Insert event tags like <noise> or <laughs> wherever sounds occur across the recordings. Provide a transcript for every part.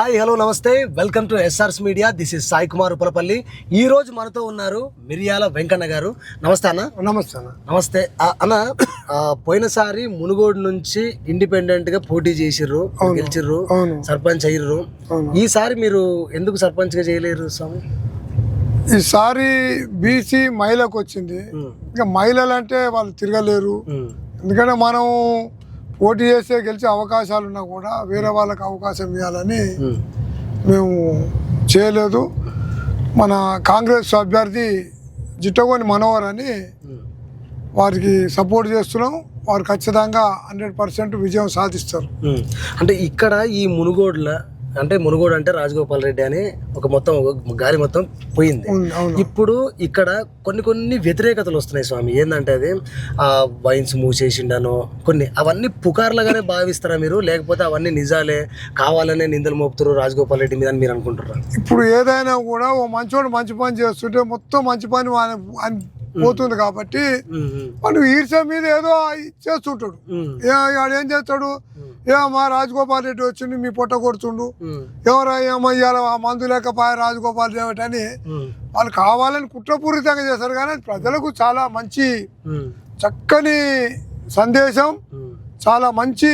Hi hello నమస్తే. Welcome to SRS media. This is Sai Kumar Upalapalli ఈ రోజు మనతో ఉన్నారు మిరియాల వెంకన్న గారు. నమస్తే అన్న. నమస్తే అన్న. నమస్తే. అన్న పోయినసారి మునుగోడు నుంచి ఇండిపెండెంట్గా పోటీ చేసిర్రు గెలిచిర్రు సర్పంచ్ అయ్యారు అవును. ఈసారి మీరు ఎందుకు సర్పంచ్గా చేయలేరు స్వామి? ఈసారి బీసీ మహిళకు వచ్చింది. ఇంకా మహిళలు అంటే వాళ్ళు తిరగలేరు. ఎందుకంటే మనం పోటీ చేస్తే గెలిచే అవకాశాలు ఉన్నా కూడా వేరే వాళ్ళకి అవకాశం ఇవ్వాలని ఉమ్, మేము చేయలేదు. మన కాంగ్రెస్ అభ్యర్థి జిట్టగోని మనోహర్ అని ఉమ్. వారికి సపోర్ట్ చేస్తున్నాం. వారు ఖచ్చితంగా హండ్రెడ్ పర్సెంట్ విజయం సాధిస్తారు. అంటే ఇక్కడ ఈ మునుగోడుల అంటే మునుగోడు అంటే రాజగోపాల్ రెడ్డి అని ఒక మొత్తం గాలి మొత్తం పోయింది. ఇప్పుడు ఇక్కడ కొన్ని కొన్ని వ్యతిరేకతలు వస్తున్నాయి స్వామి. ఏంటంటే అది ఆ వైన్స్ మూసేసిండను కొన్ని అవన్నీ పుకార్లుగానే భావిస్తారా మీరు? లేకపోతే అవన్నీ నిజాలే కావాలనే నిందలు మోపుతారు రాజగోపాల్ రెడ్డి మీద మీరు అనుకుంటారా ఇప్పుడు ఏదైనా కూడా ఓ మంచోడు మంచి పని చేస్తుంటే మొత్తం మంచి పని పోతుంది కాబట్టి వాడు ఈర్ష మీద ఏదో చేస్తుంటాడు. ఏ వాడు ఏం చేస్తాడు? ఏ మా రాజగోపాల్ రెడ్డి వచ్చిండు మీ పొట్ట కొడుతుండు. ఎవరో ఏమో ఇవాళ ఆ మందు లేకపోయా రాజగోపాల్ రెడ్డి అని వాళ్ళు కావాలని కుట్రపూరితంగా చేస్తారు. కానీ ప్రజలకు చాలా మంచి చక్కని సందేశం చాలా మంచి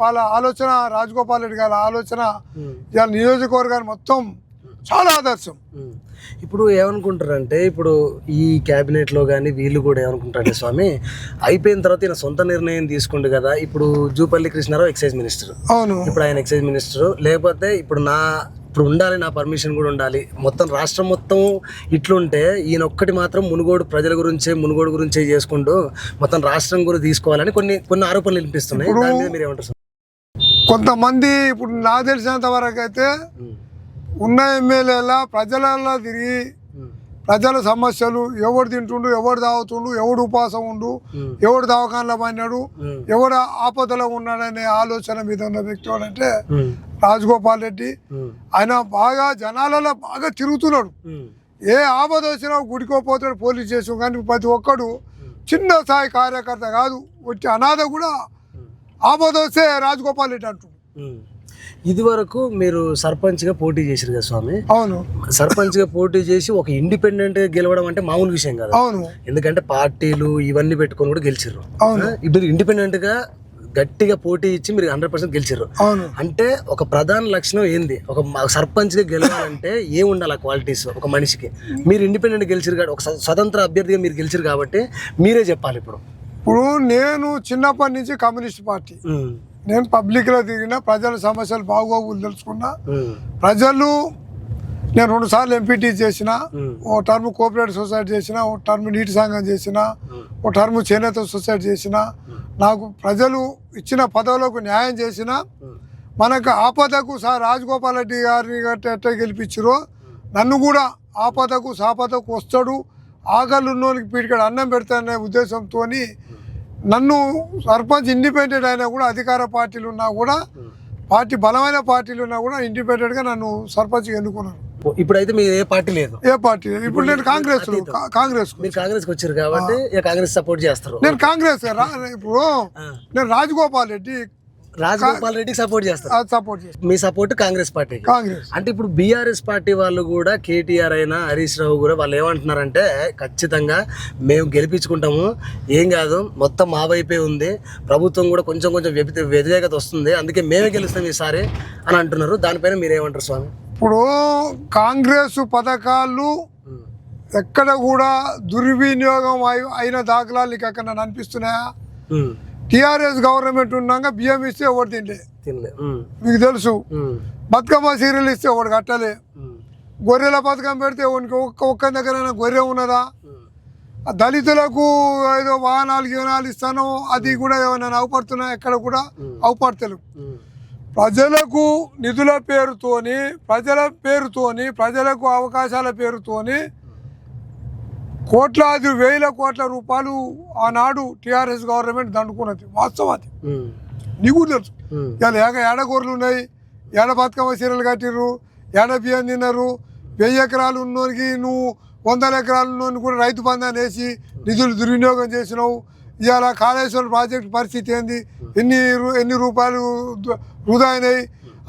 వాళ్ళ ఆలోచన రాజగోపాల్ రెడ్డి గారి ఆలోచన ఇవాళ నియోజకవర్గాన్ని మొత్తం చాలా ఆదర్శం. ఇప్పుడు ఏమనుకుంటారంటే ఇప్పుడు ఈ క్యాబినెట్లో కానీ వీళ్ళు కూడా ఏమనుకుంటారంటే స్వామి అయిపోయిన తర్వాత ఈయన సొంత నిర్ణయం తీసుకుండు కదా ఇప్పుడు జూపల్లి కృష్ణారావు ఎక్సైజ్ మినిస్టర్. అవును. ఇప్పుడు ఆయన ఎక్సైజ్ మినిస్టర్. లేకపోతే ఇప్పుడు నా ఇప్పుడు ఉండాలి నా పర్మిషన్ కూడా ఉండాలి. మొత్తం రాష్ట్రం మొత్తం ఇట్లుంటే ఈయన ఒక్కటి మాత్రం మునుగోడు ప్రజల గురించే మునుగోడు గురించే చేసుకుంటూ మొత్తం రాష్ట్రం కూడా తీసుకోవాలని కొన్ని కొన్ని ఆరోపణలు వినిపిస్తున్నాయి. దాని మీద మీరు ఏమంటారు? కొంతమంది ఇప్పుడు నాకు తెలిసినంత వరకు అయితే ఉన్న ఎమ్మెల్యేల ప్రజలలో తిరిగి ప్రజల సమస్యలు ఎవడు తింటుండు ఎవడు తాగుతుండు ఎవడు ఉపాసం ఉండు ఎవడు దవాఖానలో పడినాడు ఎవడు ఆపదలో ఉన్నాడనే ఆలోచన మీద ఉన్న వ్యక్తి అంటే రాజగోపాల్ రెడ్డి. ఆయన బాగా జనాలలో బాగా తిరుగుతున్నాడు. ఏ ఆపద వచ్చినా గుడికో పోతాడు పోలీస్ స్టేషన్ కానీ ప్రతి ఒక్కడు చిన్న స్థాయి కార్యకర్త కాదు వచ్చి అనాథ కూడా ఆపద వస్తే రాజగోపాల్ రెడ్డి అంటుండు. ఉమ్. ఇదివరకు మీరు సర్పంచ్గా పోటీ చేశారు కదా స్వామి? అవును. సర్పంచ్గా పోటీ చేసి ఒక ఇండిపెండెంట్ గెలవడం అంటే మామూలు విషయం కదా. అవును. ఎందుకంటే పార్టీలు ఇవన్నీ పెట్టుకొని కూడా గెలిచిర్రు. అవును. ఇప్పుడు ఇండిపెండెంట్గా గట్టిగా పోటీ ఇచ్చి మీరు హండ్రెడ్ పర్సెంట్ గెలిచిర్రు. అవును. అంటే ఒక ప్రధాన లక్షణం ఏంది? ఒక సర్పంచ్గా గెలవాలంటే ఏం ఉండాలి ఆ క్వాలిటీస్ ఒక మనిషికి. మీరు ఇండిపెండెంట్ గెలిచిరు కాబట్టి ఒక స్వ- స్వతంత్ర అభ్యర్థిగా మీరు గెలిచిరు కాబట్టి మీరే చెప్పాలి ఇప్పుడు. ఇప్పుడు నేను చిన్నప్పటి నుంచి కమ్యూనిస్ట్ పార్టీ. నేను పబ్లిక్లో తిరిగిన ప్రజల సమస్యలు బాగోగులు తెలుసుకున్నా. ప్రజలు నేను రెండు సార్లు ఎంపీటీ చేసిన ఓ టర్మ్ కోఆపరేటివ్ సొసైటీ చేసిన ఓ టర్మ్ నీటి సంఘం చేసిన ఓ టర్మ్ చేనేత సొసైటీ చేసిన నాకు ప్రజలు ఇచ్చిన పదవులకు న్యాయం చేసిన మనకు ఆపదకు సా రాజగోపాల్ రెడ్డి గారిని గట్ట ఎట్ట గెలిపించారో నన్ను కూడా ఆపదకు సాపదకు వస్తాడు ఆకలి ఉన్నోనికి పీడికడు అన్నం పెడతాననే ఉద్దేశంతో నన్ను సర్పంచ్ ఇండిపెండెంట్ అయినా కూడా అధికార పార్టీలు ఉన్నా కూడా. పార్టీ బలమైన పార్టీలు ఉన్నా కూడా ఇండిపెండెంట్గా నన్ను సర్పంచ్గా ఎన్నుకున్నాను ఇప్పుడైతే మీరు ఏ పార్టీ లేదు? ఏ పార్టీ? ఇప్పుడు నేను కాంగ్రెస్ కాంగ్రెస్ మీరు కాంగ్రెస్ వచ్చారు కాబట్టి కాంగ్రెస్ సపోర్ట్ చేస్తారు. నేను కాంగ్రెస్ రా- ఇప్పుడు నేను రాజగోపాల్ రెడ్డి రాజగోపాల్ రెడ్డికి సపోర్ట్ చేస్తారు. సపోర్ట్ మీ సపోర్ట్ కాంగ్రెస్ పార్టీకి. కాంగ్రెస్. అంటే ఇప్పుడు బీఆర్ఎస్ పార్టీ వాళ్ళు కూడా కేటీఆర్ అయినా హరీష్ రావు కూడా వాళ్ళు ఏమంటున్నారంటే ఖచ్చితంగా మేము గెలిపించుకుంటాము. ఏం కాదు మొత్తం మా వైపే ఉంది. ప్రభుత్వం కూడా కొంచెం కొంచెం వ్యతి వ్యతిరేకత వస్తుంది. అందుకే మేమే గెలుస్తాం ఈసారి అని అంటున్నారు. దానిపైన మీరు ఏమంటారు స్వామి? ఇప్పుడు కాంగ్రెస్ పథకాలు ఎక్కడ కూడా దుర్వినియోగం అయి- అయిన దాఖలాలు ఎక్కడ అనిపిస్తున్నాయా? టీఆర్ఎస్ గవర్నమెంట్ ఉన్నాక బియ్యం ఇస్తే ఒకటి తినలే. మీకు తెలుసు. బతుకమ్మ సీరియల్ ఇస్తే ఒకటి కట్టలే. గొర్రెల పథకం పెడితే ఒక్క ఒక్క దగ్గర గొర్రె ఉన్నదా? దళితులకు ఏదో వాహనాలు గీనాలు ఇస్తాను అది కూడా ఏమైనా అవపడుతున్నా ఎక్కడ కూడా అవపడతలేవు. ప్రజలకు నిధుల పేరుతోని ప్రజల పేరుతోని ప్రజలకు అవకాశాల పేరుతోని కోట్లాది వేల కోట్ల రూపాయలు ఆనాడు టీఆర్ఎస్ గవర్నమెంట్ దండుకున్నది. వాస్తవం అది. నీకు తెలుసు. ఇవాళ ఏక ఏడ గొర్రెలు ఉన్నాయి? ఏడ బతుకమ్మ చీరలు కట్టిర్రు? ఏడ బియ్యం తిన్నారు? వెయ్యి ఎకరాలు ఉన్నోనికి నువ్వు వందల ఎకరాలు ఉన్నోని కూడా రైతు బంధాన్ని వేసి నిధులు దుర్వినియోగం చేసినావు. ఇవాళ కాళేశ్వరం ప్రాజెక్టు పరిస్థితి ఏంది? ఎన్ని ఎన్ని రూపాయలు వృధా అయినాయి?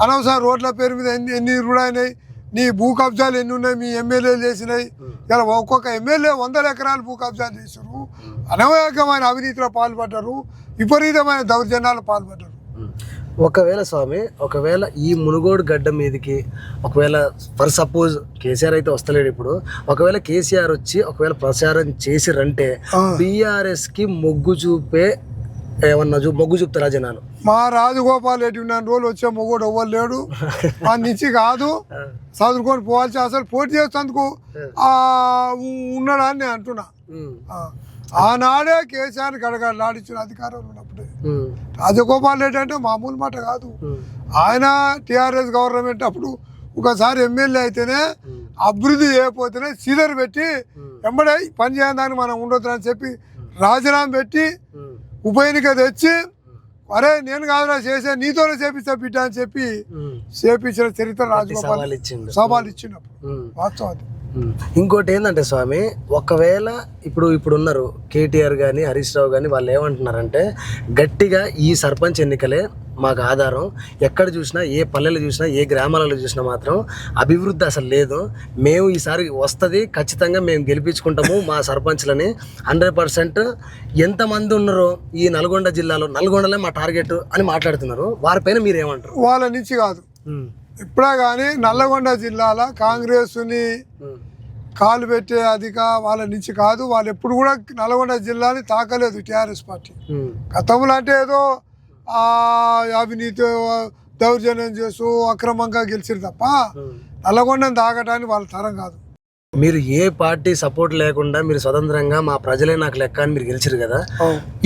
అనవసరం రోడ్ల పేరు మీద ఎన్ని ఎన్ని రుణాయినాయి నీ భూ కబ్జాలు ఎన్ని ఉన్నాయి మీ ఎమ్మెల్యేలు చేసినాయి. ఇలా ఒక్కొక్క ఎమ్మెల్యే వందల ఎకరాలు భూ కబ్జాలు చేశారు. అనవయకమైన అవినీతిలో పాల్పడ్డారు. విపరీతమైన దౌర్జన్యాలు పాల్పడ్డారు. ఒకవేళ స్వామి ఒకవేళ ఈ మునుగోడు గడ్డ మీదకి ఒకవేళ ఫర్ సపోజ్ కేసీఆర్ అయితే వస్తలేడు ఇప్పుడు. ఒకవేళ కేసీఆర్ వచ్చి ఒకవేళ ప్రచారం చేసిరంటే ఆ. బీఆర్ఎస్కి మొగ్గు చూపే ఏమన్నా చూ మొగ్గు చూపుతారా జనాలు? మా రాజగోపాల్ రెడ్డి ఉన్న రోజులు వచ్చే మొగోడు ఎవ్వరు లేడు <laughs> ఆ నుంచి కాదు చదువుకొని పోవాల్సి అసలు పోటీ చేసేందుకు ఆ ఉన్నాడని నేను అంటున్నా. ఆనాడే కేసీఆర్ గడగడలాడించిన అధికారం ఉన్నప్పుడే. రాజగోపాల్ రెడ్డి అంటే మామూలు మాట కాదు. ఆయన టిఆర్ఎస్ గవర్నమెంట్ అప్పుడు ఒకసారి ఎమ్మెల్యే అయితేనే. అభివృద్ధి చేయకపోతేనే సీదర్ పెట్టి. ఎంబడే పని చేయడానికి మనం ఉండొద్దు అని చెప్పి రాజీనామా పెట్టి. ఉప ఎన్నిక తెచ్చి అరే నేను కాదురా చేసే నీతోనే చేపిస్తా బిడ్డ అని చెప్పి. చేపించిన చరిత్ర రాజగోపాల్ సవాల్ ఇచ్చిండు సవాలు ఇచ్చినప్పుడు. వాస్తవం. ఇంకోటి ఏంటంటే స్వామి ఒకవేళ ఇప్పుడు ఇప్పుడు ఉన్నారు కేటీఆర్ కానీ హరీష్ రావు కానీ వాళ్ళు ఏమంటున్నారంటే గట్టిగా ఈ సర్పంచ్ ఎన్నికలే మాకు ఆధారం ఎక్కడ చూసినా ఏ పల్లెలు చూసినా ఏ గ్రామాలలో చూసినా మాత్రం అభివృద్ధి అసలు లేదు. మేము ఈసారి వస్తుంది ఖచ్చితంగా మేము గెలిపించుకుంటాము మా సర్పంచ్లని. హండ్రెడ్ పర్సెంట్ ఎంతమంది ఉన్నారో ఈ నల్గొండ జిల్లాలో నల్గొండలే మా టార్గెట్ అని మాట్లాడుతున్నారు. వారిపైన మీరు ఏమంటారు వాళ్ళ నుంచి కాదు. ఇప్పుడే కానీ నల్లగొండ జిల్లాల కాంగ్రెస్ని. కాలు పెట్టే అధిక వాళ్ళ నుంచి కాదు. వాళ్ళు ఎప్పుడు కూడా నల్గొండ జిల్లాని తాకలేదు టీఆర్ఎస్ పార్టీ. గతంలో అంటే ఏదో అవినీతి దౌర్జన్యం చేస్తూ అక్రమంగా గెలిచిరు తప్ప. నల్లగొండని తాగటానికి వాళ్ళ తరం కాదు. మీరు ఏ పార్టీ సపోర్ట్ లేకుండా మీరు స్వతంత్రంగా మా ప్రజలే నాకు లెక్క అని మీరు గెలిచారు కదా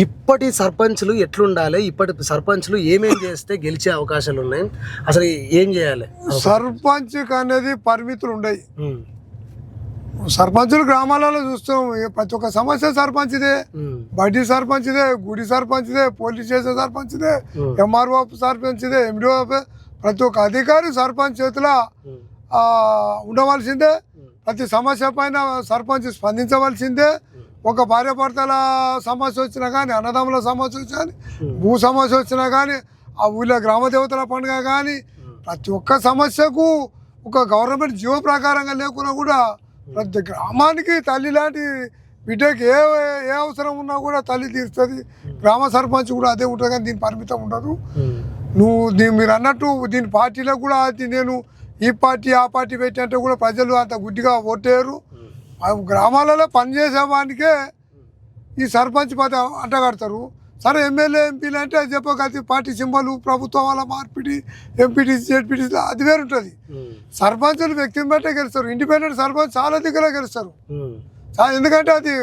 ఇప్పటి సర్పంచ్లు ఎట్లుండాలి? ఇప్పటి సర్పంచ్లు ఏమేం చేస్తే గెలిచే అవకాశాలు ఉన్నాయి? అసలు ఏం చేయాలి? సర్పంచ్ అనేది పరిమితులు ఉండయి. సర్పంచులు గ్రామాలలో చూస్తాం. ప్రతి ఒక్క సమస్య సర్పంచ్దే. బడ్డీ సర్పంచ్దే గుడి సర్పంచ్దే పోలీస్ స్టేషన్ సర్పంచ్దే ఎంఆర్ఓ సర్పంచ్దే ఎండిఓ ప్రతి ఒక్క అధికారి సర్పంచ్ చేతిలో ఉండవలసిందే. ప్రతి సమస్య పైన సర్పంచ్ స్పందించవలసిందే. ఒక భార్యాభర్తల సమస్య వచ్చినా కానీ అన్నదమ్ముల సమస్య వచ్చినా కానీ భూ సమస్య వచ్చినా కానీ ఆ ఊళ్ళో గ్రామ దేవతల పండుగ కానీ ప్రతి ఒక్క సమస్యకు ఒక గవర్నమెంట్ జీవో ప్రకారంగా లేకున్నా కూడా ప్రతి గ్రామానికి తల్లి లాంటి బిడ్డకి ఏ ఏ అవసరం ఉన్నా కూడా తల్లి తీరుస్తుంది గ్రామ సర్పంచ్ కూడా అదే ఉంటుంది కానీ దీని పరిమితం ఉండదు. నువ్వు దీని మీరు అన్నట్టు దీని పార్టీలో కూడా అది నేను ఈ పార్టీ ఆ పార్టీ పెట్టి అంటే కూడా ప్రజలు అంత గుడ్డిగా ఓటేయరు. గ్రామాలలో పనిచేసే వానికి ఈ సర్పంచ్ పద అంటగడతారు. సరే ఎమ్మెల్యే ఎంపీలు అంటే అది చెప్పగలిగి పార్టీ సింబల్ ప్రభుత్వం వల్ల మార్పిడి ఎంపీటీ జెడ్పీటీ అది వేరు ఉంటుంది. ఉమ్, సర్పంచులు వ్యక్తిని బట్టే గెలుస్తారు. ఇండిపెండెంట్ సర్పంచ్ చాలా దగ్గర గెలుస్తారు. ఎందుకంటే అది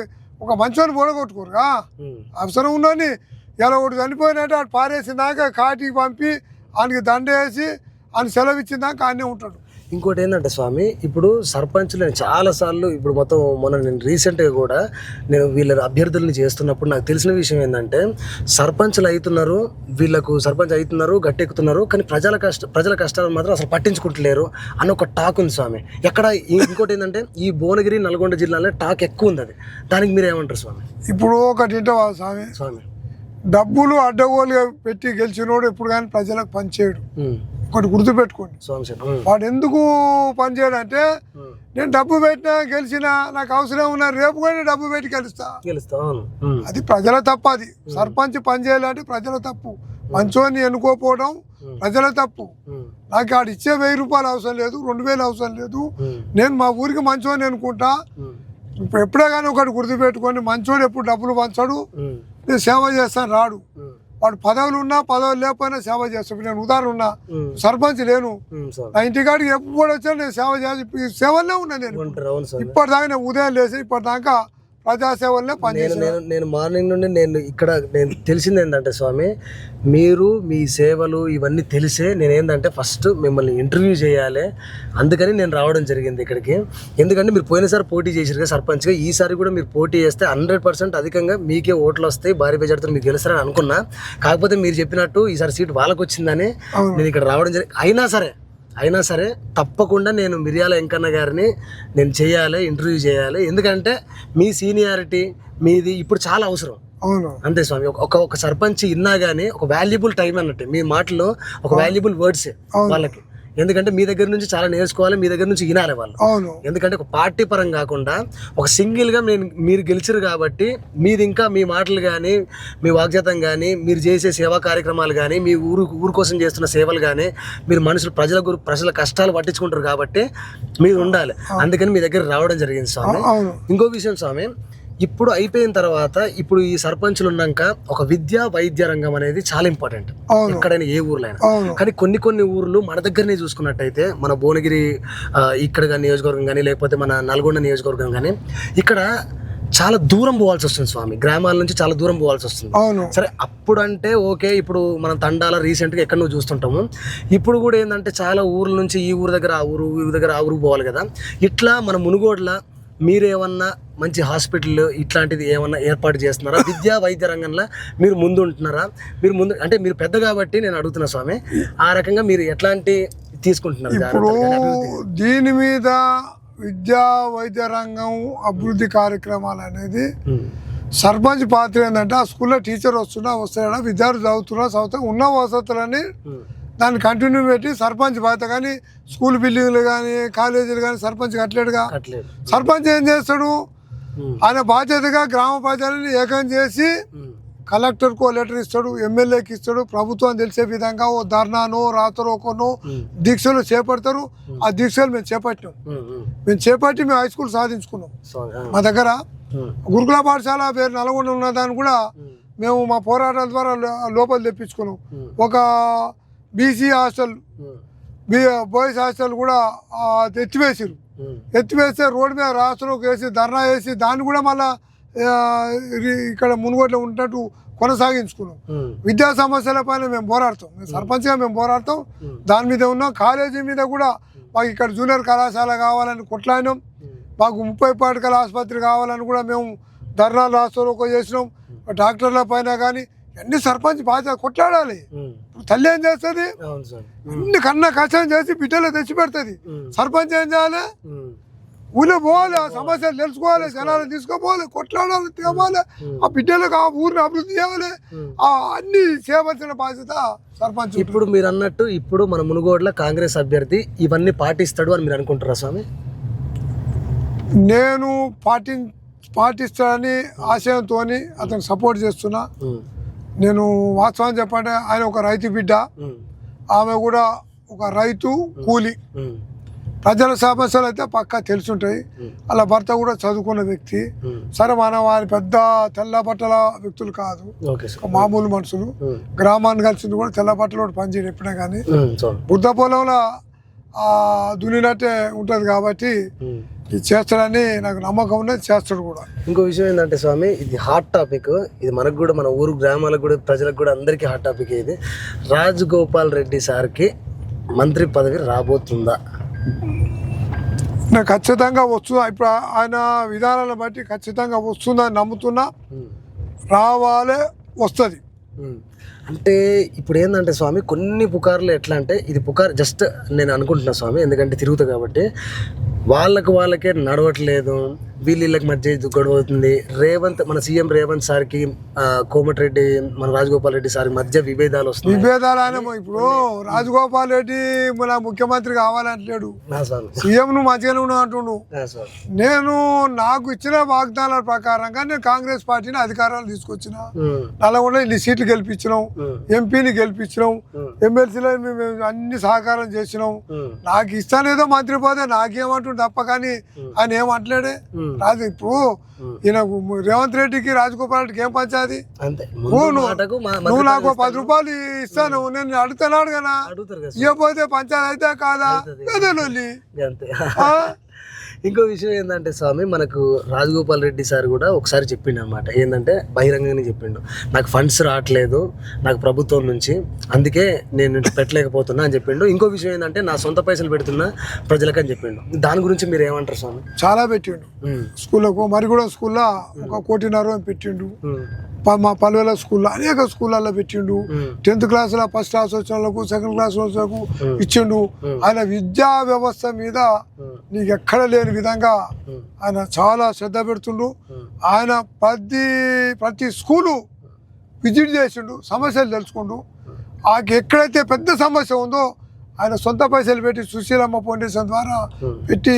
ఒక మంచోని పోడగొట్టుకోరుగా ఉమ్, అవసరం ఉన్నోని ఇలా ఒకటి చనిపోయినట్టు అటు పారేసిందాక కాటికి పంపి ఆయనకి దండ వేసి ఆయన సెలవు ఇచ్చిందాక ఆయనే ఉంటాడు. ఇంకోటి ఏంటంటే స్వామి ఇప్పుడు సర్పంచ్లు నేను చాలాసార్లు ఇప్పుడు మొత్తం మొన్న నేను రీసెంట్గా కూడా నేను వీళ్ళ అభ్యర్థుల్ని చేస్తున్నప్పుడు నాకు తెలిసిన విషయం ఏంటంటే సర్పంచ్లు అవుతున్నారు వీళ్ళకు సర్పంచ్ అవుతున్నారు గట్టెక్కుతున్నారు కానీ ప్రజల కష్ట ప్రజల కష్టాలను మాత్రం అసలు పట్టించుకుంటలేరు అని ఒక టాక్ ఉంది స్వామి. ఎక్కడ ఇంకోటి ఏంటంటే ఈ భువనగిరి నల్గొండ జిల్లాలో టాక్ ఎక్కువ ఉంది అది. దానికి మీరు ఏమంటారు స్వామి? ఇప్పుడు ఒకటి స్వామి. స్వామి. డబ్బులు అడ్డగోలుగా పెట్టి గెలిచినోడు ఎప్పుడు కానీ ప్రజలకు పనిచేయడు ఒకటి గుర్తుపెట్టుకోండి. వాడు ఎందుకు పనిచేయడు అంటే ఉమ్, నేను డబ్బు పెట్టినా గెలిచినా నాకు అవసరం ఉన్నా రేపు కూడా డబ్బు పెట్టి గెలుస్తా. అది ప్రజల తప్పు అది. సర్పంచ్ పని చేయాలంటే ప్రజల తప్పు. మంచోని ఎన్నుకోపోవడం ప్రజల తప్పు. నాకు ఆడు ఇచ్చే వెయ్యి రూపాయలు అవసరం లేదు రెండు వేలు అవసరం లేదు. నేను మా ఊరికి మంచోని అనుకుంటా ఎప్పుడే కానీ ఒకటి గుర్తుపెట్టుకొని మంచోడు ఎప్పుడు డబ్బులు పంచాడు. నేను సేవ చేస్తాను రాడు. వాడు పదవులు ఉన్నా పదవులు లేకపోయినా సేవ ఇప్పుడు నేను ఉదాహరణ ఉన్నా సర్పంచ్ లేను. నా ఇంటికాడికి ఎప్పుడు కూడా వచ్చా నేను సేవ చేసి సేవల్లో ఉన్నా నేను. ఇప్పటిదాకా నేను ఉదయం లేచి ఇప్పటిదాకా ప్రజాసేవలనే నేను పనిచేసాను నేను నేను మార్నింగ్ నుండి నేను ఇక్కడ నేను తెలిసింది ఏంటంటే స్వామి మీరు మీ సేవలు ఇవన్నీ తెలిసే నేను ఏంటంటే ఫస్ట్ మిమ్మల్ని ఇంటర్వ్యూ చేయాలి. అందుకని నేను రావడం జరిగింది ఇక్కడికి. ఎందుకంటే మీరు పోయినసారి పోటీ చేశారు కదా సర్పంచ్గా ఈసారి కూడా మీరు పోటీ చేస్తే హండ్రెడ్ పర్సెంట్ అధికంగా మీకే ఓట్లు వస్తాయి భారీ బెజార్తో మీకు గెలుస్తారని అనుకున్నా. కాకపోతే మీరు చెప్పినట్టు ఈసారి సీట్ వాళ్ళకి వచ్చిందని. నేను ఇక్కడ రావడం జరిగింది అయినా సరే అయినా సరే తప్పకుండా నేను మిరియాల వెంకన్న గారిని నేను చేయాలి ఇంటర్వ్యూ చేయాలి. ఎందుకంటే మీ సీనియారిటీ మీది ఇప్పుడు చాలా అవసరం. అవును. అంతే స్వామి ఒక- ఒక సర్పంచ్ ఇన్నా గానీ ఒక వాల్యుబుల్ టైం అన్నట్టు. మీ మాటలో ఒక వాల్యుబుల్ వర్డ్స్. వాళ్ళకి. ఎందుకంటే మీ దగ్గర నుంచి చాలా నేర్చుకోవాలి మీ దగ్గర నుంచి వినాలి వాళ్ళు. అవును. ఎందుకంటే ఒక పార్టీ పరం కాకుండా ఒక సింగిల్గా నేను మీరు గెలిచారు కాబట్టి మీది ఇంకా మీ మాటలు కానీ మీ వాగ్జాతం కానీ మీరు చేసే సేవా కార్యక్రమాలు కానీ మీ ఊరు ఊరు కోసం చేస్తున్న సేవలు కానీ మీరు మనుషులు ప్రజల గురి ప్రజల కష్టాలు పట్టించుకుంటారు కాబట్టి మీరు ఉండాలి. అందుకని మీ దగ్గర రావడం జరిగింది స్వామి. ఇంకో విషయం స్వామి. ఇప్పుడు అయిపోయిన తర్వాత ఇప్పుడు ఈ సర్పంచులు ఉన్నాక ఒక విద్యా వైద్య రంగం అనేది చాలా ఇంపార్టెంట్ ఎక్కడైనా ఏ ఊర్లో అయినా. అవును. కానీ కొన్ని కొన్ని ఊర్లు మన దగ్గరనే చూసుకున్నట్టయితే మన భువనగిరి ఇక్కడ కానీ నియోజకవర్గం కానీ లేకపోతే మన నల్గొండ నియోజకవర్గం కానీ ఇక్కడ చాలా దూరం పోవాల్సి వస్తుంది స్వామి. గ్రామాల నుంచి చాలా దూరం పోవాల్సి వస్తుంది. సరే అప్పుడు అంటే ఓకే ఇప్పుడు మనం తండాల రీసెంట్గా ఎక్కడ నువ్వు చూస్తుంటాము. ఇప్పుడు కూడా ఏంటంటే చాలా ఊర్ల నుంచి ఈ ఊరు దగ్గర ఆ ఊరు ఊరు దగ్గర ఆ ఊరు పోవాలి కదా. ఇట్లా మన మునుగోడ్ల మీరేమన్నా మంచి హాస్పిటల్ ఇట్లాంటిది ఏమన్నా ఏర్పాటు చేస్తున్నారా? విద్యా వైద్య రంగంలో మీరు ముందు ఉంటున్నారా మీరు ముందు అంటే మీరు పెద్ద కాబట్టి నేను అడుగుతున్నా స్వామి ఆ రకంగా మీరు ఎట్లాంటి తీసుకుంటున్నారు ఇప్పుడు? దీని మీద విద్యా వైద్య రంగం అభివృద్ధి కార్యక్రమాలు అనేది సర్పంచ్ పాత్ర ఏంటంటే ఆ స్కూల్లో టీచర్ వస్తున్నా వస్తాడా విద్యార్థులు చదువుతున్నా చదువుతా ఉన్న వసతులని దాన్ని కంటిన్యూ పెట్టి సర్పంచ్ బాధ్యత కానీ స్కూల్ బిల్డింగ్లు కానీ కాలేజీలు కానీ సర్పంచ్ కట్టలేడుగా సర్పంచ్ ఏం చేస్తాడు? ఆయన బాధ్యతగా గ్రామ ప్రజలని ఏకం చేసి కలెక్టర్కు లెటర్ ఇస్తాడు ఎమ్మెల్యేకి ఇస్తాడు ప్రభుత్వం తెలిసే విధంగా ఓ ధర్నానో రాతరోకోనో దీక్షలు చేపడతారు. ఆ దీక్షలు మేము చేపట్టినాం. ఉమ్. మేము చేపట్టి మేము హై స్కూల్ సాధించుకున్నాం. మా దగ్గర గురుకుల పాఠశాల పేరు నల్గొండ ఉన్న దాన్ని కూడా మేము మా పోరాటాల ద్వారా లోపల తెప్పించుకున్నాం. ఒక బీసీ హాస్టల్ బాయ్స్ హాస్టల్ కూడా ఎత్తివేసిరు ఎత్తివేస్తే రోడ్డు మీద రాష్ట్రంలోకి వేసి ధర్నా వేసి దాన్ని కూడా మళ్ళా ఇక్కడ మునుగోట్లో ఉన్నట్టు కొనసాగించుకున్నాం. విద్యా సమస్యల పైన మేము పోరాడతాం. మేము సర్పంచ్గా మేము పోరాడతాం. దాని మీద ఉన్నాం. కాలేజీ మీద కూడా మాకు ఇక్కడ జూనియర్ కళాశాల కావాలని కొట్లాడినాం. మాకు ముప్పై పాటికల ఆసుపత్రి కావాలని కూడా మేము ధర్నాలు రాష్ట్రంలో చేసినాం. డాక్టర్ల పైన కానీ అన్ని సర్పంచ్ బాధ్యత కొట్లాడాలి? తల్లి ఏం చేస్తుంది? అన్ని కన్న కష్టం చేసి బిడ్డలు తెచ్చి పెడుతుంది సర్పంచ్ ఏం చేయాలి? ఊళ్ళో పోవాలి ఆ సమస్యలు తెలుసుకోవాలి జనాలు తీసుకోపోవాలి కొట్లాడాలి తేవాలి ఆ బిడ్డలకు ఆ ఊరిని అభివృద్ధి చేయాలి. ఆ అన్ని చేయవలసిన బాధ్యత సర్పంచ్ ఇప్పుడు మీరు అన్నట్టు ఇప్పుడు మన మునుగోడులో కాంగ్రెస్ అభ్యర్థి ఇవన్నీ పాటిస్తాడు అని మీరు అనుకుంటారా స్వామి? నేను పాటి పాటిస్తానని ఆశయంతో అతను సపోర్ట్ చేస్తున్నా. నేను వాస్తవం చెప్పంటే ఆయన ఒక రైతు బిడ్డ. ఆమె కూడా ఒక రైతు కూలి. ప్రజల సమస్యలు అయితే పక్కా తెలుసుంటాయి. వాళ్ళ భర్త కూడా చదువుకున్న వ్యక్తి. సరే మన వారి పెద్ద తెల్ల బట్టల వ్యక్తులు కాదు. మామూలు మనుషులు. గ్రామాన్ని కలిసింది కూడా తెల్ల బట్టలు పనిచేయడం ఎప్పుడే కానీ. బుద్ధ పొలంలో ఆ, దున్నినట్టే ఉంటుంది కాబట్టి. ఇది చేస్తాడని నాకు నమ్మకం ఉన్నది చేస్తాడు కూడా. ఇంకో విషయం ఏంటంటే స్వామి ఇది హాట్ టాపిక్ ఇది మనకు కూడా మన ఊరు గ్రామాలకు కూడా ప్రజలకు కూడా అందరికీ హాట్ టాపిక్ ఇది. రాజగోపాల్ రెడ్డి సార్కి మంత్రి పదవి రాబోతుందా? నాకు ఖచ్చితంగా వస్తుందా ఇప్పుడు ఆయన విధానాలను బట్టి ఖచ్చితంగా వస్తుందని నమ్ముతున్నా. రావాలే వస్తుంది. అంటే ఇప్పుడు ఏంటంటే స్వామి కొన్ని పుకార్లు ఎట్లా అంటే ఇది పుకార్ జస్ట్ నేను అనుకుంటున్నా స్వామి ఎందుకంటే తిరుగుతా కాబట్టి వాళ్ళకు వాళ్ళకే నడవట్లేదు. వీళ్ళకి మధ్య గొడవ అవుతుంది. రేవంత్ మన సీఎం రేవంత్ సార్కి కోమటిరెడ్డి మన రాజగోపాల్ రెడ్డి సార్ మధ్య విభేదాలు వస్తున్నాయి. విభేదాలు ఆయన ఇప్పుడు రాజగోపాల్ రెడ్డి మన ముఖ్యమంత్రి కావాలంటలేడు స్వామి సీఎం ను మంచిగానే ఉన్నావు అంటుండు. నేను నాకు ఇచ్చిన వాగ్దానాల ప్రకారంగా నేను కాంగ్రెస్ పార్టీని అధికారాలు తీసుకొచ్చిన. నల్లగొండ ఇన్ని సీట్లు గెలిపించినాం. ఎంపీని గెలిపించినాం. ఎమ్మెల్సీలో మేము అన్ని సహకారం చేసినాం. నాకు ఇస్తానేదో మంత్రి పదవి నాకేమంటుండు తప్ప కానీ ఆయన ఏమంటలేడే? రాజు ఇప్పుడు. ఈయన రేవంత్ రెడ్డికి రాజగోపాల్ రెడ్డికి ఏం పంచాది నువ్వు నాకు పది రూపాయలు ఇస్తాను. నేను అడుగుతున్నాడు కదా. ఇవ్వకపోతే పంచాయతీ అయితే కాదా. అదే <laughs> ఇంకో విషయం ఏంటంటే స్వామి మనకు రాజగోపాల్ రెడ్డి సార్ కూడా ఒకసారి చెప్పిండు అనమాట ఏంటంటే బహిరంగంగానే చెప్పిండు. నాకు ఫండ్స్ రావట్లేదు నాకు ప్రభుత్వం నుంచి అందుకే నేను పెట్టలేకపోతున్నా అని చెప్పిండు. ఇంకో విషయం ఏంటంటే నా సొంత పైసలు పెడుతున్నా ప్రజలకు అని చెప్పిండు. దాని గురించి మీరు ఏమంటారు స్వామి? చాలా పెట్టిండు. ఉమ్, స్కూళ్ళకు మరిగూడ స్కూల్లో ఒక కోటిన్నర పెట్టిండు. మా పలువేల స్కూల్లో అనేక స్కూళ్ళల్లో పెట్టిండు. టెన్త్ క్లాస్లో ఫస్ట్ క్లాస్ వచ్చిన వాళ్ళకు సెకండ్ క్లాస్ వాళ్ళకు ఇచ్చిండు. ఆయన విద్యా వ్యవస్థ మీద నీకు ఎక్కడ లేని విధంగా ఆయన చాలా శ్రద్ధ పెడుతుండు. ఆయన ప్రతి ప్రతి స్కూలు విజిట్ చేసిండు సమస్యలు తెలుసుకుండు. ఆ ఎక్కడైతే పెద్ద సమస్య ఉందో ఆయన సొంత పైసలు పెట్టి సుశీలమ్మ ఫౌండేషన్ ద్వారా పెట్టి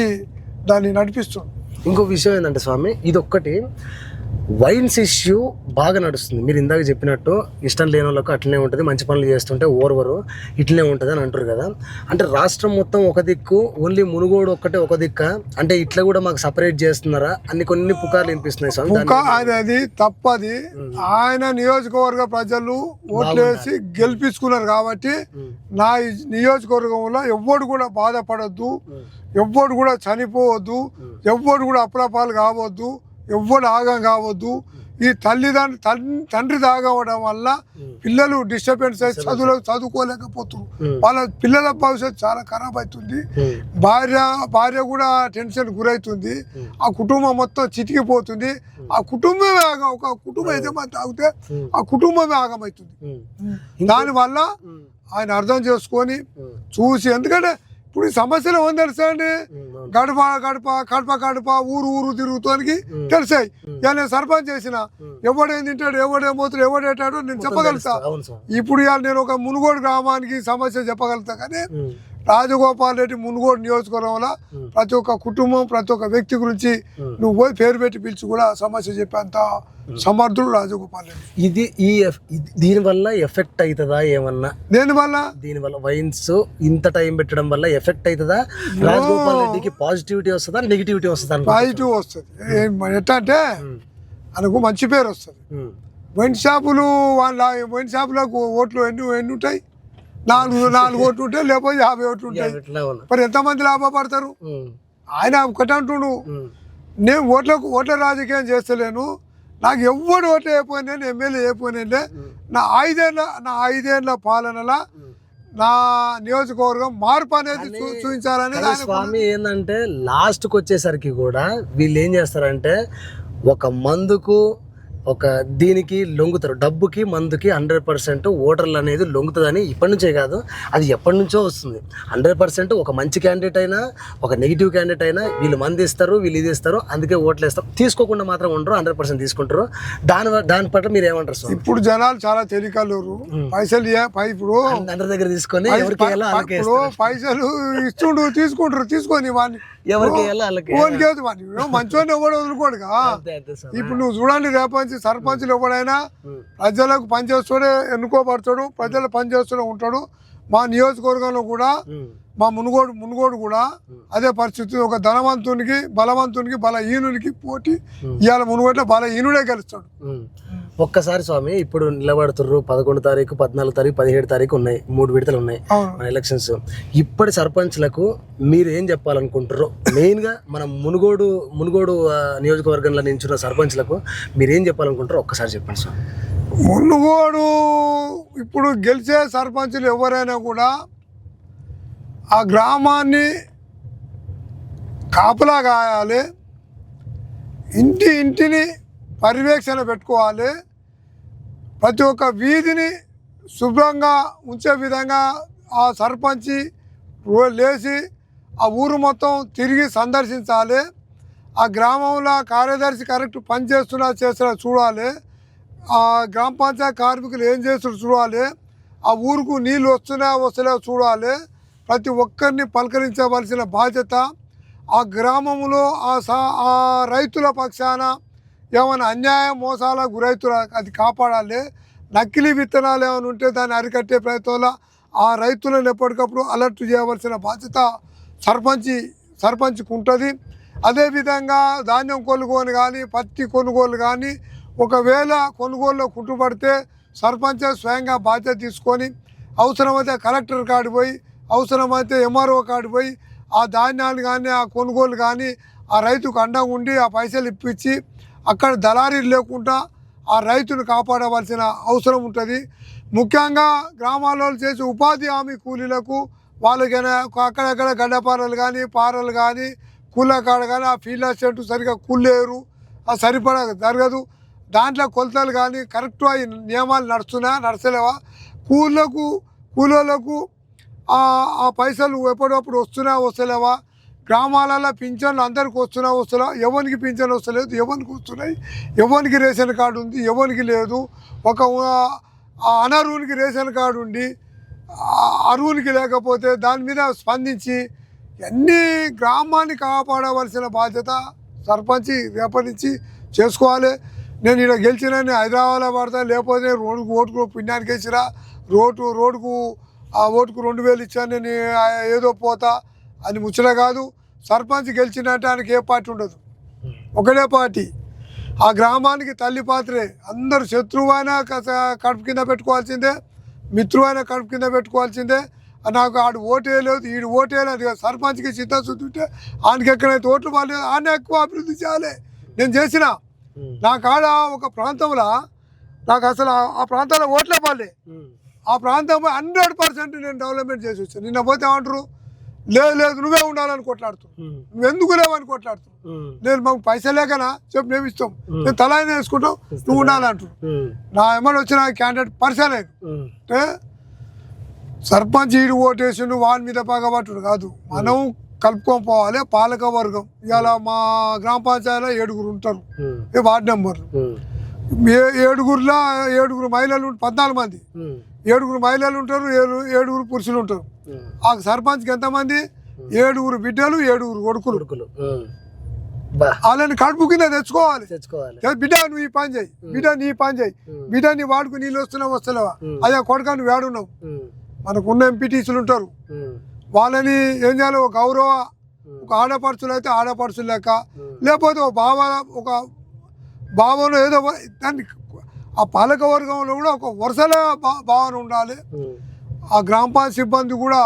దాన్ని నడిపిస్తుండు. ఇంకో విషయం ఏంటంటే స్వామి ఇది ఒక్కటి వైన్స్ ఇష్యూ బాగా నడుస్తుంది. మీరు ఇందాక చెప్పినట్టు ఇష్టం లేని వాళ్ళకు అట్లనే ఉంటుంది. మంచి పనులు చేస్తుంటే ఓర్వరు ఇట్లనే ఉంటుంది అని అంటారు కదా. అంటే రాష్ట్రం మొత్తం ఒక దిక్కు ఓన్లీ మునుగోడు ఒక్కటే ఒక దిక్క. అంటే ఇట్లా కూడా మాకు సపరేట్ చేస్తున్నారా? అన్ని కొన్ని పుకార్లు వినిపిస్తున్నాయి స్వామి. ఆయన అది తప్పది. ఆయన నియోజకవర్గ ప్రజలు ఓట్లేసి గెలిపించుకున్నారు కాబట్టి నా నియోజకవర్గంలో ఎవ్వడు కూడా బాధపడద్దు. ఎవ్వడు కూడా చనిపోవద్దు. ఎవ్వడు కూడా అప్రపాలు కావద్దు. ఎవ్వడు ఆగం కావద్దు. ఈ తల్లిదండ్రులు తన్- తండ్రి తాగవడం వల్ల పిల్లలు డిస్టర్బెన్స్ అయి చదువులో చదువుకోలేకపోతున్నారు వాళ్ళ పిల్లల భవిష్యత్తు చాలా ఖరాబ్ అవుతుంది భార్య భార్య కూడా టెన్షన్ గురవుతుంది ఆ కుటుంబం మొత్తం చితికిపోతుంది. ఆ కుటుంబమే ఆగం. ఒక కుటుంబం యజమాని తాగితే ఆ కుటుంబమే ఆగమవుతుంది దానివల్ల ఆయన అర్థం చేసుకొని చూసి ఎందుకంటే ఇప్పుడు ఈ సమస్యలు ఏమని తెలుసా అండి. గడప గడప కడప కడప ఊరు ఊరు తిరుగుతానికి తెలిసాయి నేను సర్పంచ్ చేసిన ఎవడేం తింటాడు ఎవడేం పోతాడు ఎవడేటాడు నేను చెప్పగలుగుతా. ఇప్పుడు ఇవాళ నేను ఒక మునుగోడు గ్రామానికి సమస్య చెప్పగలుగుతా. కానీ రాజగోపాల్ రెడ్డి మునుగోడు నియోజకవర్గంలో ప్రతి ఒక్క కుటుంబం ప్రతి ఒక్క వ్యక్తి గురించి నువ్వు పోయి పేరు పెట్టి పిలిచి కూడా సమస్య చెప్పేంత సమర్థుడు రాజగోపాల్ రెడ్డి. ఇది ఈ ఎఫ్- ఇది- దీనివల్ల ఎఫెక్ట్ అవుతుందా ఏమన్నా? దేనివల్ల? దీనివల్ల వైన్స్ ఇంత టైం పెట్టడం వల్ల ఎఫెక్ట్ అవుతుందా రాజగోపాల్ రెడ్డికి పాజిటివిటీ వస్తుందా నెగిటివిటీ వస్తుందా? పాజిటివ్ వస్తుంది. ఏం- ఎట్లా అంటే మనకు మంచి పేరు వస్తుంది. వైన్ షాపులు వాళ్ళ వైన్ షాపులకు ఓట్లు ఎన్ని ఎన్ని ఉంటాయి? నాలుగు నాలుగు ఓట్లు ఉంటాయి లేకపోతే యాభై ఓట్లు ఉంటాయి. మరి ఎంతమంది లాభపడతారు? ఆయన ఒకటి అంటుండు. నేను ఓట్లకు ఓట్ల రాజకీయం చేస్తలేను. నాకు ఎవ్వడు ఓట్లు అయిపోయినా నేను ఎమ్మెల్యే అయిపోయినా నా ఐదేళ్ళ నా ఐదేళ్ళ పాలనలో నా నియోజకవర్గం మార్పు అనేది చూ- చూపించాలనేది కానీ ఆయన స్వామి ఏంటంటే లాస్ట్కి వచ్చేసరికి కూడా వీళ్ళు ఏం చేస్తారంటే ఒక మందుకు ఒక దీనికి లొంగుతారు. డబ్బుకి మందుకి హండ్రెడ్ పర్సెంట్ ఓటర్లు అనేది లొంగుతుందని ఇప్పటి నుంచే కాదు అది ఎప్పటి నుంచో వస్తుంది. హండ్రెడ్ పర్సెంట్ ఒక మంచి క్యాండిడేట్ అయినా ఒక నెగిటివ్ క్యాండిడేట్ అయినా వీళ్ళు మంది ఇస్తారు వీళ్ళు ఇది ఇస్తారు అందుకే ఓట్లు వేస్తారు. తీసుకోకుండా మాత్రం ఉండరు హండ్రెడ్ పర్సెంట్ తీసుకుంటారు. దాని దాని పట్ల మీరు ఏమంటారు స్వామి? ఇప్పుడు జనాలు చాలా తెలియకలేరు పైసలు ఇప్పుడు అందరి దగ్గర తీసుకొని ఎవరికి పైసలు ఇస్తుండు తీసుకుంటారు తీసుకొని వాడిని. ఎవరికి వాళ్ళకి మంచివాడిని ఎవడు వదులుకోడుగా? ఇప్పుడు నువ్వు చూడండి రేపంచి సర్పంచులు ఎవడైనా ప్రజలకు పనిచేస్తాడే ఎన్నుకోబడతాడు ప్రజలు పనిచేస్తూనే ఉంటాడు. మా నియోజకవర్గంలో కూడా మా మునుగోడు మునుగోడు కూడా అదే పరిస్థితి. ఒక ధనవంతునికి బలవంతునికి బలహీనునికి పోటీ. ఇవాళ మునుగోడులో బలహీనుడే గెలుస్తాడు. ఒక్కసారి స్వామి ఇప్పుడు నిలబడుతుర్రు పదకొండు తారీఖు పద్నాలుగు తారీఖు పదిహేడు తారీఖు ఉన్నాయి మూడు విడతలు ఉన్నాయి మన ఎలక్షన్స్ ఇప్పటి సర్పంచ్లకు మీరు ఏం చెప్పాలనుకుంటారు మెయిన్గా మన మునుగోడు మునుగోడు నియోజకవర్గంలో నించున్న సర్పంచ్లకు మీరు ఏం చెప్పాలనుకుంటారో ఒక్కసారి చెప్పండి స్వామి. మునుగోడు ఇప్పుడు గెలిచే సర్పంచులు ఎవరైనా కూడా ఆ గ్రామాన్ని కాపలా కాయాలి ఇంటి ఇంటిని పర్యవేక్షణ పెట్టుకోవాలి. ప్రతి ఒక్క వీధిని శుభ్రంగా ఉంచే విధంగా ఆ సర్పంచి లేచి ఆ ఊరు మొత్తం తిరిగి సందర్శించాలి. ఆ గ్రామంలో కార్యదర్శి కరెక్ట్ పనిచేస్తున్నా చేస్తున్నా చూడాలి. ఆ గ్రామ పంచాయతీ కార్మికులు ఏం చేస్తున్నారు చూడాలి. ఆ ఊరుకు నీళ్ళు వస్తున్నా వస్తున్నా చూడాలి. ప్రతి ఒక్కరిని పలకరించవలసిన బాధ్యత ఆ గ్రామంలో ఆ సా ఆ రైతుల పక్షాన ఏమైనా అన్యాయం మోసాలకు గురైతుల అది కాపాడాలి. నకిలీ విత్తనాలు ఏమైనా ఉంటే దాన్ని అరికట్టే ప్రయత్నంలో ఆ రైతులను ఎప్పటికప్పుడు అలర్ట్ చేయవలసిన బాధ్యత సర్పంచి సర్పంచ్కి ఉంటుంది. అదేవిధంగా ధాన్యం కొనుగోలు కానీ పత్తి కొనుగోలు కానీ ఒకవేళ కొనుగోలులో కుట్టుబడితే సర్పంచ్ స్వయంగా బాధ్యత తీసుకొని అవసరమైతే కలెక్టర్ కాడి పోయి అవసరమైతే ఎంఆర్ఓ కాడి పోయి ఆ ధాన్యాలు కానీ ఆ కొనుగోలు కానీ ఆ రైతుకు అండగా ఉండి ఆ పైసలు ఇప్పించి అక్కడ దళారీలు లేకుండా ఆ రైతును కాపాడవలసిన అవసరం ఉంటుంది. ముఖ్యంగా గ్రామాల్లో చేసే ఉపాధి హామీ కూలీలకు వాళ్ళకైనా అక్కడక్కడ గడ్డపారలు కానీ పారలు కానీ కూలకాడ కానీ ఆ ఫీల్డ్ అసిస్టెంట్ సరిగా కూలేరు అది సరిపడా జరగదు. దాంట్లో కొలతలు కానీ కరెక్ట్ అయి నియమాలు నడుస్తున్నా నడచలేవా? కూలకు కూలీలకు ఆ పైసలు ఎప్పటికప్పుడు వస్తున్నా వస్తలేవా? గ్రామాలలో పింఛన్లు అందరికి వస్తున్నా వస్తున్నా ఎవరికి పింఛన్ వస్తలేదు ఎవరికి వస్తున్నాయి ఎవరికి రేషన్ కార్డు ఉంది ఎవరికి లేదు. ఒక అనర్హునికి రేషన్ కార్డు ఉండి అరువునికి లేకపోతే దాని మీద స్పందించి అన్ని గ్రామాన్ని కాపాడవలసిన బాధ్యత సర్పంచ్ రేపటి నుంచి చేసుకోవాలి. నేను ఇక్కడ గెలిచిన హైదరాబాద్లో పడతా లేకపోతే రోడ్డుకు ఓటుకు పుణ్యానికి వేసిరా రోడ్డు రోడ్డుకు ఆ ఓటుకు రెండు వేలు ఇచ్చాను నేను ఏదో పోతా అని ముచ్చట కాదు సర్పంచ్ గెలిచినట్టు ఆయనకి ఏ పార్టీ ఉండదు. ఒకటే పార్టీ. ఆ గ్రామానికి తల్లి పాత్రే. అందరు శత్రువైనా కడుపు కింద పెట్టుకోవాల్సిందే మిత్రువైనా కడుపు కింద పెట్టుకోవాల్సిందే. నాకు ఆడు ఓటేయలేదు ఈడు ఓటేయలేదు సర్పంచ్కి చిత్తశుద్ధి ఉంటే ఆయనకి ఎక్కడైతే ఓట్లు బాగాలేదు ఆయన ఎక్కువ అభివృద్ధి చేయాలి. నేను చేసిన. నా కాడ ఒక ప్రాంతంలో నాకు అసలు ఆ- ప్రాంతంలో ఓట్లే ఉమ్, ఆ ప్రాంతం హండ్రెడ్ పర్సెంట్ నేను డెవలప్మెంట్ చేసి వచ్చాను. నిన్న పోతే ఏమంటారు? లేదు లేదు నువ్వే ఉండాలని కొట్లాడుతావు ఉమ్, నువ్వు ఎందుకు లేవని కొట్లాడుతావు ఉమ్, నేను మాకు పైసలు లేకనా? చెప్పు మేము ఇస్తాం. నేను తలా వేసుకుంటాం నువ్వు ఉండాలంటారు ఉమ్, నా ఎమ్మడి వచ్చిన క్యాండిడేట్ ఉమ్, అంటే సర్పంచ్ ఈడు ఓటేసిండు వాని మీద పగబట్టుడు కాదు. మనం కలుపుకొని పోవాలి పాలక వర్గం. ఇవాళ మా గ్రామ పంచాయతీలో ఏడుగురు ఉంటారు. వార్డు నెంబర్లు. ఏడుగురులో ఏడుగురు మహిళలు పద్నాలుగు మంది. ఏడుగురు మహిళలు ఉంటారు ఏడు ఏడుగురు పురుషులు ఉంటారు. ఆ సర్పంచ్కి ఎంతమంది? ఏడుగురు బిడ్డలు ఏడుగురు కొడుకులు. వాళ్ళని కడుపు కింద తెచ్చుకోవాలి. బిడ్డ నువ్వు ఈ పని చేయి. బిడ్డ నీ పని చేయి. బిడ్డ నీ వాడుకు నీళ్ళు వస్తున్నావు వస్తలేవా. అదే కొడుక నువ్వు ఏడున్నావు? మనకు ఉన్న ఎంపీటీసీలు ఉంటారు. వాళ్ళని ఏం చేయాలి? ఒక గౌరవ ఒక ఆడపడుచులు అయితే ఆడపడుచులు లెక్క. లేకపోతే ఒక బావ ఒక భావన ఏదో దాన్ని ఆ పాలక వర్గంలో కూడా ఒక వరుసల భావన ఉండాలి. ఆ గ్రామ పంచాయతీ సిబ్బంది కూడా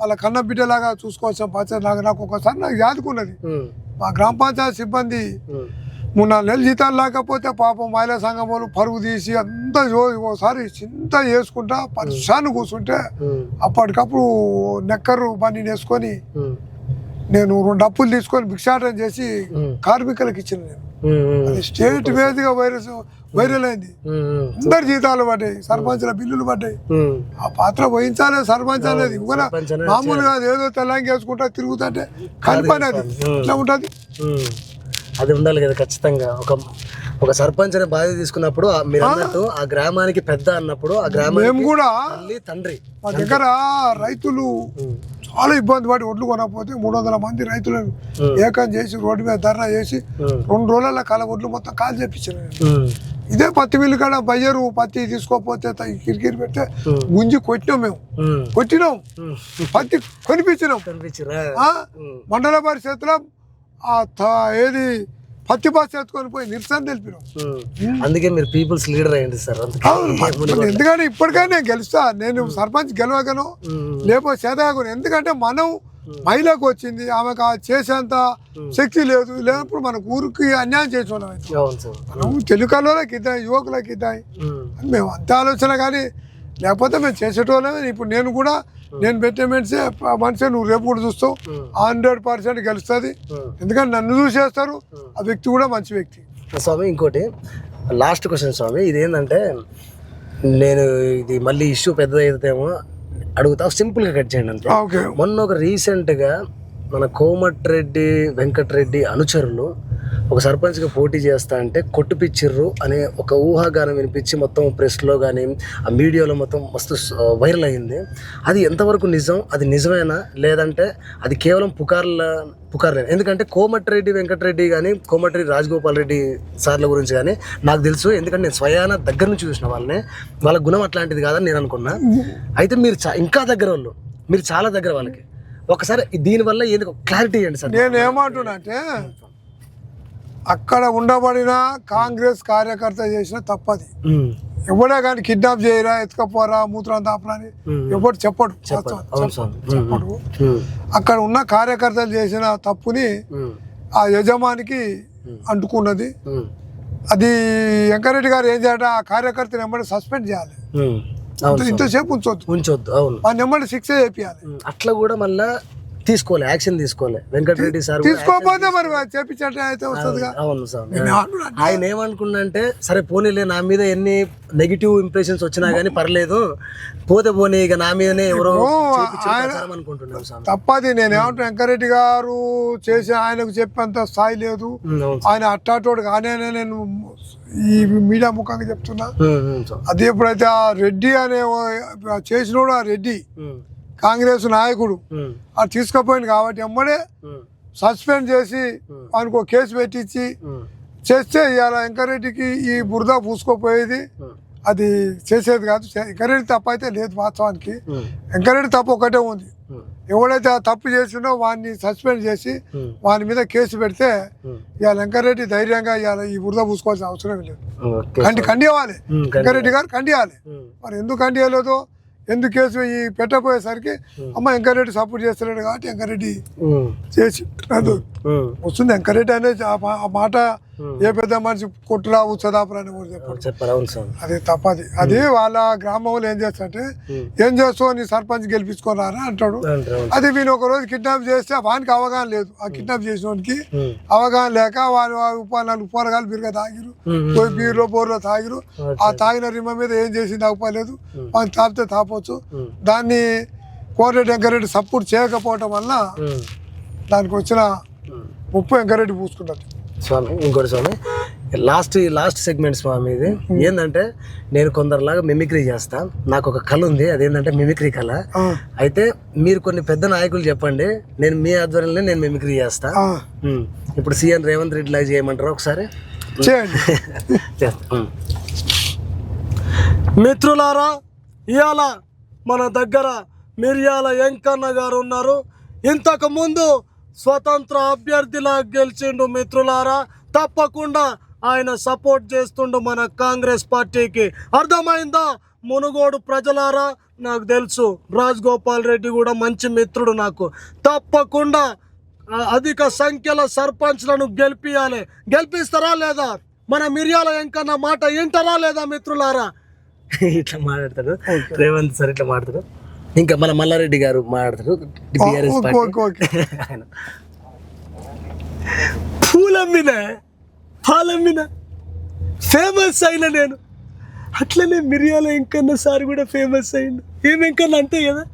వాళ్ళ కన్న బిడ్డలాగా చూసుకోవాల్సిన బాధ్యత నాకు నాకు ఒకసారి నాకు యాదుకున్నది మా గ్రామ పంచాయతీ సిబ్బంది నాలుగు నెలలు జీతాలు లేకపోతే పాపం మహిళా సంఘం వాళ్ళు పరుగు తీసి అంతా ఒకసారి చింత చేసుకుంటా పరిశాన్ని కూర్చుంటే అప్పటికప్పుడు నెక్కరు బండి వేసుకొని ఉమ్, నేను రెండు అప్పులు తీసుకొని భిక్షాటన చేసి కార్మికులకు ఇచ్చిన నేను. స్టేట్ వేదిగా వైరస్ వైరల్ అయింది. అందరి జీతాలు పడ్డాయి సర్పంచ్ల బిల్లులు పడ్డాయి. ఆ పాత్ర వహించాలి సర్పంచ్ అనేది ఇంకొన సర్పంచ్ అనేది మామూలుగా ఏదో తెల్లంగి వేసుకుంటా తిరుగుతుంటే కలిపని అది. ఇట్లా ఉంటుంది. అది ఉండాలి కదా ఖచ్చితంగా. ఒక ఒక సర్పంచ్ అనే బాధ్యత తీసుకున్నప్పుడు మీరు అన్నట్టు ఆ గ్రామానికి పెద్ద అన్నప్పుడు ఆ గ్రామానికి మేము కూడా తండ్రి. మా దగ్గర రైతులు చాలా ఇబ్బంది పడి ఒడ్లు కొనకపోతే మూడు వందల మంది రైతులను ఏకం చేసి రోడ్డు మీద ధర్నా చేసి రెండు రోజుల కాల ఒడ్లు మొత్తం కాల్. ఉమ్, ఇదే పత్తి మిల్లు కాడ బయ్యరు పత్తి తీసుకోకపోతే కిరికిరి పెడితే గుంజి కొట్టినాం మేము. కొట్టినాం. పత్తి కొనిపించినాం. కనిపించిరా? ఆ? ఉమ్, మండల పరిషత్లో ఆ త- ఏది పత్తి బస్ ఎత్తుకొని పోయి నిరసన తెలిపినాం. అందుకే మీరు పీపుల్స్ లీడర్ అయ్యండి సార్. ఎందుకంటే ఇప్పటికైనా నేను గెలుస్తా. నేను సర్పంచ్ గెలవగను లేకపోతే చేతగాను ఎందుకంటే మనం మహిళకు వచ్చింది ఆమెకు చేసేంత శక్తి లేదు. లేనప్పుడు మన ఊరికి అన్యాయం చేసి మనం తెలుగు వాళ్ళకి ఇద్దాం యువకులకి ఇద్దాం. మేము అంత ఆలోచన కానీ లేకపోతే మేము చేసేటోళ్ళమే. ఇప్పుడు నేను కూడా నేను పెట్టే మనిషే మనిషి నువ్వు రేపు కూడా చూస్తావు. హండ్రెడ్ పర్సెంట్ గెలుస్తుంది. ఎందుకంటే నన్ను చూసేస్తారు ఆ వ్యక్తి కూడా మంచి వ్యక్తి. స్వామి ఇంకోటి లాస్ట్ క్వశ్చన్ స్వామి. ఇదేంటంటే నేను ఇది మళ్ళీ ఇష్యూ అయితేమో అడుగుతా సింపుల్గా కట్ చేయండి అంతే. మొన్న ఒక రీసెంట్గా మన కోమటిరెడ్డి వెంకటరెడ్డి అనుచరులు ఒక సర్పంచ్గా పోటీ చేస్తా అంటే కొట్టుపిచ్చిర్రు అనే ఒక ఊహాగానం వినిపించి మొత్తం ప్రెస్లో కానీ ఆ మీడియాలో మొత్తం మస్తు వైరల్ అయింది. అది ఎంతవరకు నిజం? అది నిజమేనా? లేదంటే అది కేవలం పుకార్ల పుకార్లే. ఎందుకంటే కోమటిరెడ్డి వెంకటరెడ్డి కానీ కోమటిరెడ్డి రాజగోపాల్ రెడ్డి సార్ల గురించి కానీ నాకు తెలుసు. ఎందుకంటే నేను స్వయాన దగ్గర నుంచి చూసిన వాళ్ళని. వాళ్ళ గుణం అట్లాంటిది కాదని నేను అనుకున్నా. అయితే మీరు ఇంకా దగ్గర వాళ్ళు. మీరు చాలా దగ్గర వాళ్ళకి. ఒకసారి దీనివల్ల ఏది? క్లారిటీ ఇవ్వండి సార్. నేను ఏమంటున్నా అంటే అక్కడ ఉండబడిన కాంగ్రెస్ కార్యకర్త చేసిన తప్పది. ఎవడే కానీ కిడ్నాప్ చేయరా ఎత్తుకపోరా మూత్రం దాపరా అని ఎవరు చెప్పడు. చెప్పండి. అక్కడ ఉన్న కార్యకర్తలు చేసిన తప్పుని ఆ యజమానికి అంటుకున్నది. అది వెంకరెడ్డి గారు ఏం చేయాలంటే ఆ కార్యకర్తని వెంబడి సస్పెండ్ చేయాలి. ఇంతసేపు ఉంచొద్దు. ఉంచొద్దు. అవును. వాడిని వెంబడి శిక్ష చేపియాలి. ఉమ్, అట్లా కూడా మళ్ళా తీసుకోలే యాక్షన్ తీసుకోలే. వెంకటరెడ్డి సార్ కూడా తీసుకోకపోతే మరి చేపించట అయితే వస్తుందిగా. అవును సార్. ఆయన ఏమనుకున్నంటే సరే పోనీలే నా మీద ఎన్ని నెగిటివ్ ఇంప్రెషన్స్ వచ్చినా గానీ పర్లేదు. పోతే పోనీ ఇక నా మీదనే ఎవరో చేపించారు ప్రచారం అనుకుంటున్నాం సార్. తప్పది. నేను ఏమంటున్నా వెంకరెడ్డి గారు చేసి ఆయనకు చెప్పేంత స్థాయి లేదు. ఆయన అట్టాటోడు కానీ నేను ఈ మీడియా ముఖంగా చెప్తున్నా. అది ఎప్పుడైతే ఆ రెడ్డి అనే చేసినోడు ఆ రెడ్డి కాంగ్రెస్ నాయకుడు. అది తీసుకుపోయింది కాబట్టి ఎమ్మడే సస్పెండ్ చేసి ఆయనకు కేసు పెట్టించి చేస్తే ఇవాళ వెంకరెడ్డికి ఈ బురద పూసుకుపోయేది. అది చేసేది కాదు. వెంకరెడ్డి తప్పు అయితే లేదు వాస్తవానికి. ఉమ్, వెంకరెడ్డి తప్పు ఒకటే ఉంది. ఎవడైతే ఆ తప్పు చేసిండో వాడిని సస్పెండ్ చేసి వాని మీద కేసు పెడితే. ఇవాళ వెంకరెడ్డి ధైర్యంగా ఇవాళ ఈ బురద పూసుకోవాల్సిన అవసరం లేదు. కండి ఉమ్, వెంకరెడ్డి గారు కండియాలి మరి ఎందుకు కండియలేదో ఎందుకు కేసు? ఈ పెట్టపోయేసరికి అమ్మ వెంకరెడ్డి సపోర్ట్ చేస్తున్నాడు కాబట్టి వెంకరెడ్డి ఉమ్, చేసి వస్తుంది వెంకరెడ్డి అనేది ఆ మాట ఏ పెద్ద మనిషి కొట్టురా ఉచ్చదాపురా అని కూడా చెప్పారు అది తప్పది. అది వాళ్ళ గ్రామంలో ఏం చేస్తారంటే. ఏం చేస్తావు నీ సర్పంచ్ గెలిపించుకోరారా అంటాడు. అది వీళ్ళు ఒక రోజు కిడ్నాప్ చేస్తే వానికి అవగాహన లేదు. ఆ కిడ్నాప్ చేసిన వానికి అవగాహన లేక వాళ్ళు ఉపాయ నాలుగు ఉపారగాలు బిరుగా తాగిరు. పోయి బీరులో బోర్లో తాగిరు. ఆ తాగిన రిమ్మ మీద ఏం చేసింది అవపలేదు వాళ్ళు తాపితే తాపొచ్చు. దాన్ని కోరెడ్డి వెంకరెడ్డి సపోర్ట్ చేయకపోవటం వల్ల దానికి వచ్చిన ఉమ్. ముప్పు వెంకరెడ్డి పూసుకున్నది స్వామి ఇంకోటి స్వామి లాస్ట్ లాస్ట్ సెగ్మెంట్ స్వామి ఇది. ఏంటంటే నేను కొందరిలాగా మిమిక్రీ చేస్తా. నాకు ఒక కళ ఉంది అదేంటంటే మిమిక్రీ కళ. అయితే మీరు కొన్ని పెద్ద నాయకులు చెప్పండి నేను మీ ఆధ్వర్యంలో నేను మిమిక్రీ చేస్తా. ఇప్పుడు సీఎం రేవంత్ రెడ్డి లాగా చేయమంటారా ఒకసారి. <laughs> మిత్రులారా ఇవాళ మన దగ్గర మిర్యాల వెంకన్న గారు ఉన్నారు. ఇంతకు ముందు స్వతంత్ర అభ్యర్థిలా గెలిచిండు మిత్రులారా తప్పకుండా ఆయన సపోర్ట్ చేస్తుండు మన కాంగ్రెస్ పార్టీకి. అర్థమైందా? మునుగోడు ప్రజలారా నాకు తెలుసు రాజగోపాల్ రెడ్డి కూడా మంచి మిత్రుడు నాకు. తప్పకుండా అధిక సంఖ్యలో సర్పంచ్లను గెలిపియాలి. గెలిపిస్తారా లేదా? మన మిర్యాల వెంకన్న మాట వింటారా లేదా మిత్రులారా? <laughs> ఇట్లా మాట్లాడతాడు. రేవంత్ సార్ ఇట్లా మాట్లాడతాడు. ఇంకా మన మల్లారెడ్డి గారు మాట్లాడతారు. పార్టీ. పూలమ్మిన పాలమ్మిన ఫేమస్ అయిన నేను. అట్లనే మిరియాల వెంకన్న సార్ కూడా ఫేమస్ అయిండు. ఏం వెంకన్న అంతే కదా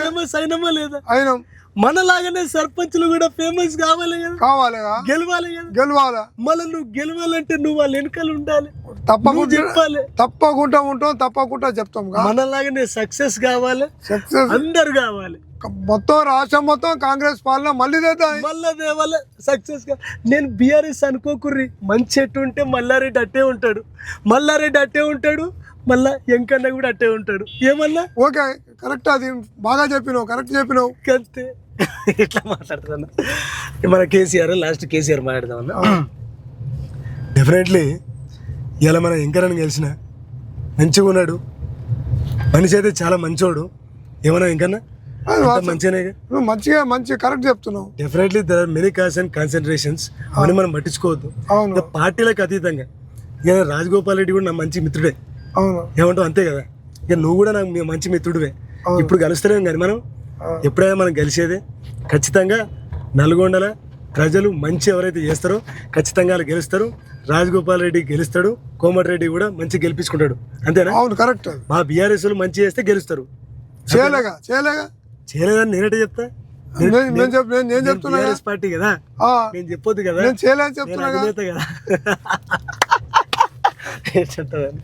ఫేమస్ అయినమా లేదా? అయినా. మనలాగానే సర్పంచ్లు కూడా ఫేమస్ కావాలి కదా. కావాలిగా గెలవాలి కదా. గెలవాలా? మళ్ళీ నువ్వు గెలవాలంటే నువ్వు వాళ్ళ వెనకాల ఉండాలి. తప్పకుండా చెప్పాలి. తప్పకుండా ఉంటాం తప్పకుండా చెప్తాం మనలాగానే సక్సెస్ కావాలి. సక్సెస్ అందరు కావాలి. మొత్తం రాష్ట్రం మొత్తం కాంగ్రెస్ పాలన మళ్ళీ మళ్ళా దేవాల సక్సెస్గా నేను బీఆర్ఎస్ అనుకోకుర్రి మంచి ఎట్టు ఉంటే మల్లారెడ్డి అట్టే ఉంటాడు. మల్లారెడ్డి అట్టే ఉంటాడు మళ్ళా ఎంకన్న కూడా అట్టే ఉంటాడు. ఏమన్నా? ఓకే కరెక్ట్ అది. బాగా చెప్పినావు కరెక్ట్ చెప్పినావు. అంతే. ఇట్లా మాట్లాడుతున్నా? మన కేసీఆర్ లాస్ట్ కేసీఆర్ మాట్లాడదామన్నా? డెఫినెట్లీ ఇలా మన ఎంకరని గెలిచిన మంచిగా ఉన్నాడు. మనిషి అయితే చాలా మంచోడు. ఏమన్నా ఇంకన్నా. మంచిగానే నువ్వు మంచిగా మంచి కరెక్ట్ చెప్తున్నావు. Definitely there are many cause and concentrations అవన్నీ మనం పట్టించుకోవద్దు. అవును. పార్టీలకు అతీతంగా. ఇక రాజగోపాల్ రెడ్డి కూడా నా మంచి మిత్రుడే. అవును. ఏమంటావు? అంతే కదా. ఇక నువ్వు కూడా నాకు మంచి మిత్రుడివే. ఇప్పుడు కలుస్తలేం కానీ మనం ఎప్పుడైనా మనం కలిసేదే ఖచ్చితంగా నల్గొండల ప్రజలు మంచి ఎవరైతే చేస్తారో ఖచ్చితంగా వాళ్ళు గెలుస్తారు. రాజగోపాల్ రెడ్డి గెలుస్తాడు. కోమటిరెడ్డి కూడా మంచి గెలిపించుకుంటాడు. అంతేనా? అవును కరెక్ట్ మా బీఆర్ఎస్ మంచి చేస్తే గెలుస్తారు. చేయలేగా చేయలేగా? చేయలేదని నేనటే చెప్తా. నేను నేను చెప్ నేను నేను చెప్తున్నా పార్టీ కదా. నేను చెప్పొద్దు కదా. నేను చెప్తున్నా కదా. <laughs>